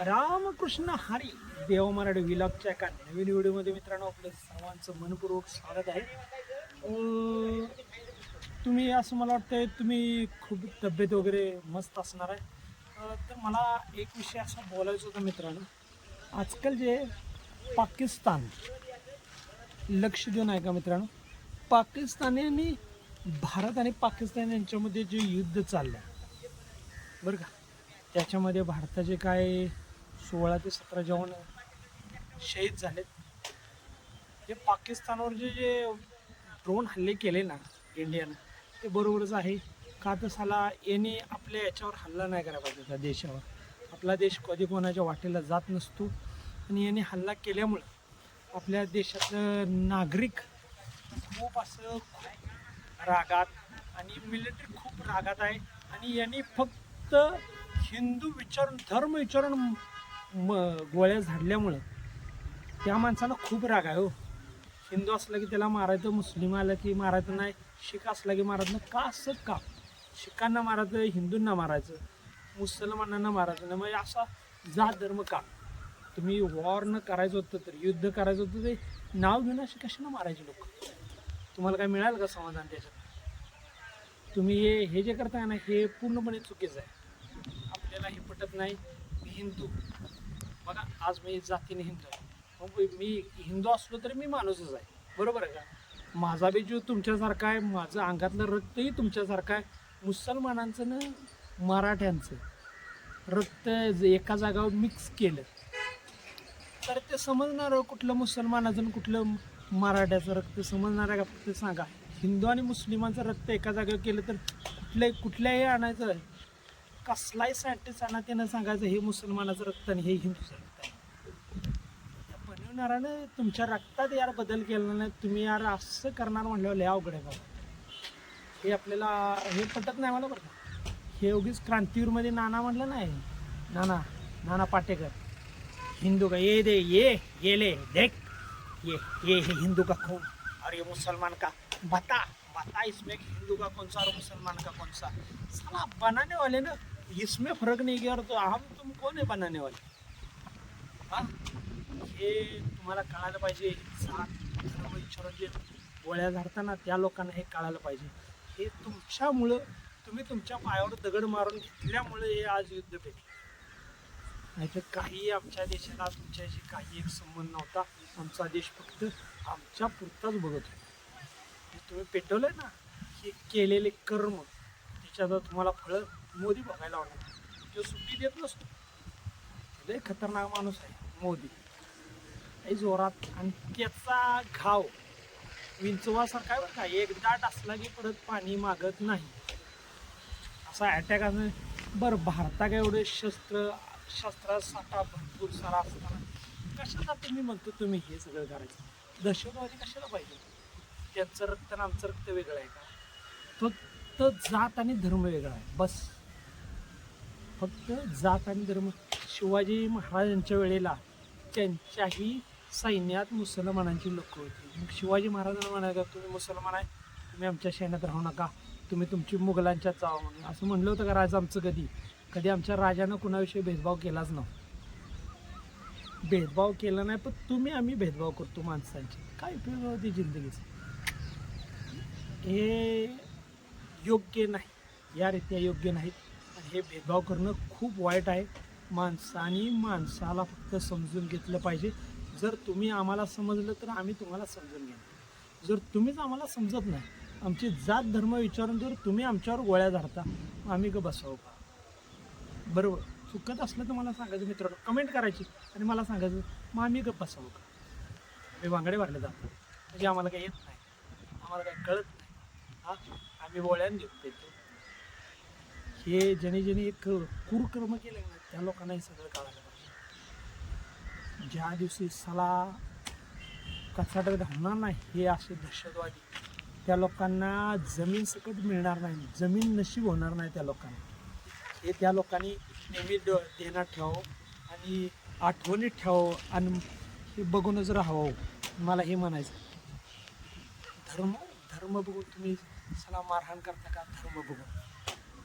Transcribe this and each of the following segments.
रामकृष्ण हरी देव मराठी विलॉगच्या एका नवीन व्हिडिओमध्ये मित्रांनो आपलं सर्वांचं मनपूर्वक स्वागत आहे. तुम्ही असं मला वाटतंय तुम्ही खूप तब्येत वगैरे मस्त असणार आहे. तर मला एक विषय असा बोलायचा होता मित्रांनो. आजकाल जे पाकिस्तान लक्ष देऊन आहे का मित्रांनो. पाकिस्तानी आणि भारत आणि पाकिस्तान यांच्यामध्ये जे युद्ध चाललं आहे बरं का? त्याच्यामध्ये भारताचे काय सोळा ते सतरा जवान शहीद झालेत. जे पाकिस्तानवर जे जे ड्रोन हल्ले केले ना इंडियानं ते बरोबरच आहे. का तर साला याने आपल्या याच्यावर हल्ला नाही करायला पाहिजे त्या देशावर. आपला देश कधी कोणाच्या वाटेला जात नसतो. आणि याने हल्ला केल्यामुळं आपल्या देशातलं नागरिक खूप असं खूप रागात आणि मिलिटरी खूप रागात आहे. आणि यांनी फक्त हिंदू विचारून धर्म विचारून म गोळ्या झाडल्यामुळं त्या माणसाला खूप राग आहे हो. हिंदू असला की त्याला मारायचं मुस्लिम आलं की मारायचं नाही शिख असला की मारायचं नाही का असं का? शिखांना मारायचं हिंदूंना मारायचं मुसलमानांना मारायचं नाही म्हणजे असा जात धर्म का? तुम्ही वॉर न करायचं होतं तर युद्ध करायचं होतं ते नाव घेऊन असे कशानं मारायचे लोक? तुम्हाला काय मिळालं का समाधान त्याच्यात? तुम्ही हे हे जे करताय ना हे पूर्णपणे चुकीचं आहे. आपल्याला हे पटत नाही हिंदू. बघा आज मी जातीने हिंदू आहे मग मी हिंदू असलो तरी मी माणूसच आहे. बरोबर आहे का? माझा बी जीव तुमच्यासारखा आहे माझं अंगातलं रक्तही तुमच्यासारखं आहे. मुसलमानांचं ना मराठ्यांचं. रक्त एका जागावर मिक्स केलं. तर ते समजणार कुठलं मुसलमानाचं आणि कुठलं मराठ्याचं रक्त समजणार आहे का? फक्त सांगा. हिंदू आणि मुस्लिमांचं रक्त एका जागेवर केलं तर कुठल्या कुठल्याही आणायचं कसलाही सायंटिस्ट आणा त्यानं सांगायचं हे मुसलमानाचं रक्त आणि हे हिंदूचं रक्त आहे. त्या बनवणाऱ्यानं तुमच्या रक्तात यार बदल केला नाही तुम्ही यार असं करणार म्हणल्यावर लय अवघड आहे बाबा. हे आपल्याला हे पटत नाही मला बरं हे उगीच क्रांतीवीरमध्ये नाना म्हटलं नाही. नाना नाना पाटेकर. हिंदू का? ये दे ये ये ले देख. ये ये है हिंदू का खून? और ये मुसलमान का? बता बता इसमें हिंदू का कौन सा और मुसलमान का कौन सा? साला बनाने वाले ना इसमें फर्क नहीं किया और तो हम तुम कौन है बनाने वाले? हा? हे तुम्हाला कळायला पाहिजे. जे गोळ्या झाडताना त्या लोकांना हे कळायला पाहिजे. हे तुमच्यामुळं तुम्ही तुमच्या पायावर दगड मारून घेतल्यामुळे हे आज युद्ध पेटलं. नाहीतर काही आमच्या देशाला तुमच्याशी काही एक संबंध नव्हता. आमचा देश फक्त आमच्या पुरताच बघत होता. हे तुम्ही पेटवलंय ना? हे केलेले कर्म त्याच्यात तुम्हाला फळं मोदी बघायला होणार तो सुट्टी देत नसतो. लय खतरनाक माणूस आहे मोदी. आई जोरात आणि त्याचा घाव विंचवासारखा आहे बरं का. एक दाट असला की परत पाणी मागत नाही. असा अटॅक असं बरं भारताक एवढे शस्त्र शस्त्रात साठा भरपूर सारा असताना कशाला तुम्ही म्हणतो तुम्ही हे सगळं करायचं? दहशतवादी कशाला पाहिजे? त्यांचं रक्त आणि आमचं रक्त वेगळं आहे का? तो तर जात आणि धर्म वेगळा आहे. बस. फक्त जात आणि धर्म. शिवाजी महाराजांच्या वेळेला त्यांच्याही सैन्यात मुसलमानांची लोक होती. मग शिवाजी महाराजांना म्हणायचं तुम्ही मुसलमान आहे तुम्ही आमच्या सैन्यात राहू नका तुम्ही तुमची मुघलांच्यात जावा म्हणून. असं म्हणलं होतं का राजा आमचं कधी? कधी आमच्या राजानं कुणाविषयी भेदभाव केलाच नव्हता. भेदभाव केला नाही पण तुम्ही आम्ही भेदभाव करतो माणसांचे. काय उपयोग होती जिंदगीचा? हे योग्य नाही. या रीत्या योग्य नाहीत. हे भेदभाव करणं खूप वाईट आहे. माणसाने माणसाला फक्त समजून घेतलं पाहिजे. जर तुम्ही आम्हाला समजलं तर आम्ही तुम्हाला समजून घेणार. जर तुम्हीच आम्हाला समजत नाही आमची जात धर्म विचारून जर तुम्ही आमच्यावर गोळ्या धरता मग आम्ही ग बसावं का? बरोबर? चुकत असलं तर मला सांगायचं मित्रांनो कमेंट करायची आणि मला सांगायचं मग आम्ही गप्प बसावं का? मी वांगडे वाढले जातो. म्हणजे आम्हाला काही येत नाही. आम्हाला काही कळत नाही. हा? आम्ही बोळ्यान देतो हे ज्याने ज्याने एक कुरकर्म केलं ना त्या लोकांना हे सगळं काढायला पाहिजे ज्या दिवशी सला कचाट घालणार नाही हे असे दहशतवादी त्या लोकांना जमीन सकट मिळणार नाही जमीन नशीब होणार नाही त्या लोकांना. हे त्या लोकांनी नेहमी ड देणार ठेवावं आणि आठवणीत ठेवावं आणि हे बघूनच राहावं मला हे म्हणायचं धर्म धर्म बघून तुम्ही सला मारहाण करता का? धर्म बघून.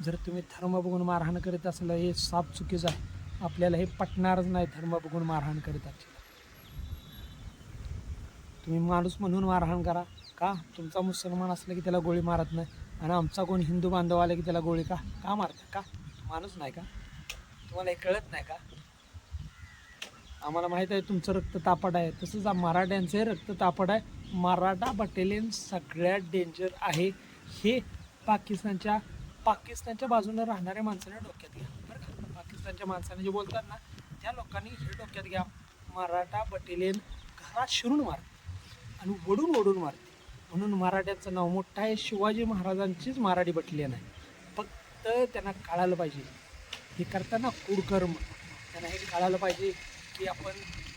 जर तुम्ही धर्म बघून मारहाण करीत असलं हे साप चुकीचं आहे. आपल्याला हे पटणारच नाही धर्म बघून मारहाण करीत आहात तुम्ही माणूस म्हणून मारहाण करा. का? तुमचा मुसलमान असला की त्याला गोळी मारत नाही. आणि आमचा कोण हिंदू बांधव आला की त्याला गोळी का? का मारतात का? माणूस नाही का? तुम्हाला हे कळत नाही का? आम्हाला माहीत आहे तुमचं रक्त तापड आहे. तसंच आ- मराठ्यांचे रक्त तापड आहे. मराठा बटालियन सगळ्यात डेंजर आहे. हे पाकिस्तानच्या पाकिस्तानच्या बाजूने राहणाऱ्या माणसाने डोक्यात घ्या. बरं का? पाकिस्तानच्या माणसाने जे बोलतात ना त्या लोकांनी हे डोक्यात घ्या. मराठा बटेलियन घरात शिरून मारते आणि वडून वडून मारते. म्हणून मराठ्यांचं नाव मोठं आहे. शिवाजी महाराजांचीच मराठी बटालियन आहे. फक्त त्यांना कळायला पाहिजे. हे करताना कुडकर्म त्यांना हे कळायला पाहिजे की आपण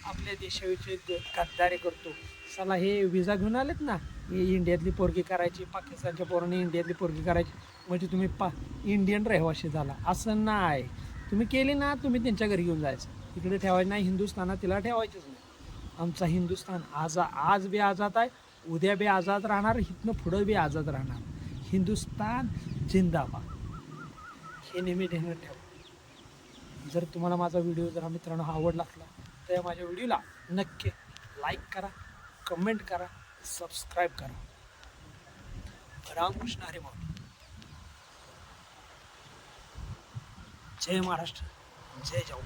आपल्या देशाविषयी गद्दारी करतो. चला हे विजा घेऊन आलेत ना? हे इंडियातली पोरगी करायची पाकिस्तानच्या पोरांनी इंडियातली पोरगी करायची. म्हणजे तुम्ही पा इंडियन रहिवाशी झाला. असं नाही. तुम्ही केली ना तुम्ही त्यांच्या घरी घेऊन जायचं. तिकडे ठेवायचं नाही हिंदुस्थानात तिला ठेवायचंच नाही. आमचा हिंदुस्थान आज आज बी आझाद आहे उद्या बी आझाद राहणार इथनं पुढं बी आझाद राहणार. हिंदुस्थान जिंदाबाद. हे नेहमी ध्यानात ठेवा. जर तुम्हाला माझा व्हिडिओ जर मित्रांनो आवडला असला तर या माझ्या व्हिडिओला नक्की लाईक करा. कमेंट करा सबस्क्राईब करा. रामकृष्ण हरी माऊली जय महाराष्ट्र जय जाऊ